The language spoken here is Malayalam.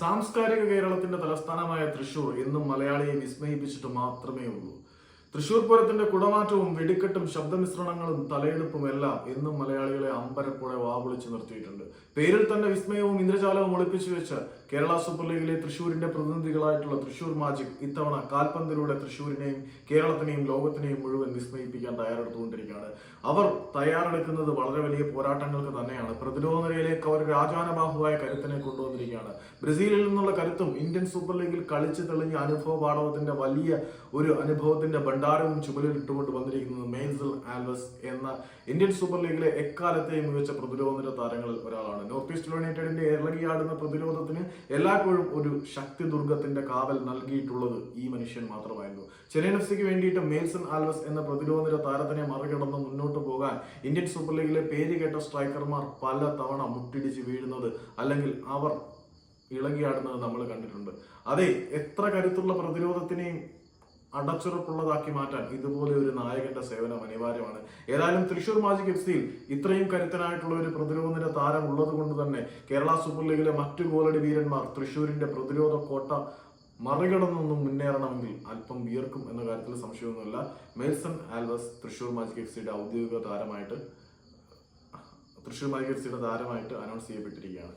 സാംസ്കാരിക കേരളത്തിന്റെ തലസ്ഥാനമായ തൃശൂർ എന്നും മലയാളിയെ വിസ്മയിപ്പിച്ചിട്ട് മാത്രമേ ഉള്ളൂ തൃശൂർ പൂരത്തിന്റെ കുടമാറ്റവും വെടിക്കെട്ടും ശബ്ദമിശ്രണങ്ങളും തലയെടുപ്പും എല്ലാം എന്നും മലയാളികളെ അമ്പരപ്പോടെ വാവിളിച്ചു നിർത്തിയിട്ടുണ്ട്. പേരിൽ തന്നെ വിസ്മയവും ഇന്ദ്രജാലവും ഒളിപ്പിച്ചു വെച്ച് കേരള സൂപ്പർ ലീഗിലെ തൃശൂരിന്റെ പ്രതിനിധികളായിട്ടുള്ള തൃശൂർ മാജിക് ഇത്തവണ കാൽപന്തിലൂടെ തൃശൂരിനെയും കേരളത്തിനെയും ലോകത്തിനെയും മുഴുവൻ വിസ്മയിപ്പിക്കാൻ തയ്യാറെടുത്തുകൊണ്ടിരിക്കുകയാണ്. അവർ തയ്യാറെടുക്കുന്നത് വളരെ വലിയ പോരാട്ടങ്ങൾക്ക് തന്നെയാണ്. പ്രതിരോധ നിരയിലേക്ക് അവർ രാജാനബാഹുവായ കരുത്തിനെ കൊണ്ടുവന്നിരിക്കുകയാണ്. ബ്രസീലിൽ നിന്നുള്ള കരുത്തും ഇന്ത്യൻ സൂപ്പർ ലീഗിൽ കളിച്ചു തെളിഞ്ഞ അനുഭവ പാഠവത്തിന്റെ വലിയ ഒരു അനുഭവത്തിന്റെ ഭണ്ഡാരവും ചുമലിൽ ഇട്ടുകൊണ്ട് വന്നിരിക്കുന്നത് മെയ്സൽ ആൽവസ് എന്ന ഇന്ത്യൻ സൂപ്പർ ലീഗിലെ എക്കാലത്തെയും മികച്ച പ്രതിരോധ നിര താരങ്ങളിൽ ഒരാളാണ്. നോർത്ത് ഈസ്റ്റ് യുണൈറ്റഡിന്റെ ഇറങ്ങിയാടുന്ന പ്രതിരോധത്തിന് എല്ലായ്പ്പോഴും ഒരു ശക്തി ദുർഗത്തിന്റെ കാവൽ നൽകിയിട്ടുള്ളത് ഈ മനുഷ്യൻ മാത്രമായിരുന്നു. ചെന്നൈ എഫ് സിക്ക് വേണ്ടിയിട്ട് മേൽസൺ ആൽവസ് എന്ന പ്രതിരോധ നിര താരത്തിനെ മറികടന്ന് മുന്നോട്ട് പോകാൻ ഇന്ത്യൻ സൂപ്പർ ലീഗിലെ പേര് കേട്ട സ്ട്രൈക്കർമാർ പല തവണ മുട്ടിടിച്ച് വീഴുന്നത് അല്ലെങ്കിൽ അവർ ഇളകിയാടുന്നത് നമ്മൾ കണ്ടിട്ടുണ്ട്. അതെ എത്ര കരുത്തുള്ള പ്രതിരോധത്തിനെയും അടച്ചുറപ്പുള്ളതാക്കി മാറ്റാൻ ഇതുപോലെ ഒരു നായകന്റെ സേവനം അനിവാര്യമാണ്. ഏതായാലും തൃശൂർ മാജിക് എഫ് സിയിൽ ഇത്രയും കരുത്തനായിട്ടുള്ള ഒരു പ്രതിരോധ നിര താരം ഉള്ളത് കൊണ്ട് തന്നെ കേരള സൂപ്പർ ലീഗിലെ മറ്റു ഗോളടി വീരന്മാർ തൃശൂരിന്റെ പ്രതിരോധ കോട്ട മറികടന്നൊന്നും മുന്നേറണമെങ്കിൽ അല്പം വിയർക്കും എന്ന കാര്യത്തിൽ സംശയമൊന്നുമില്ല. Melson Alves Thrissur magic F സിയുടെ ഔദ്യോഗിക താരമായിട്ട് തൃശൂർ മാജിക് എഫ് സിയുടെ താരമായിട്ട് അനൗൺസ് ചെയ്യപ്പെട്ടിരിക്കുകയാണ്.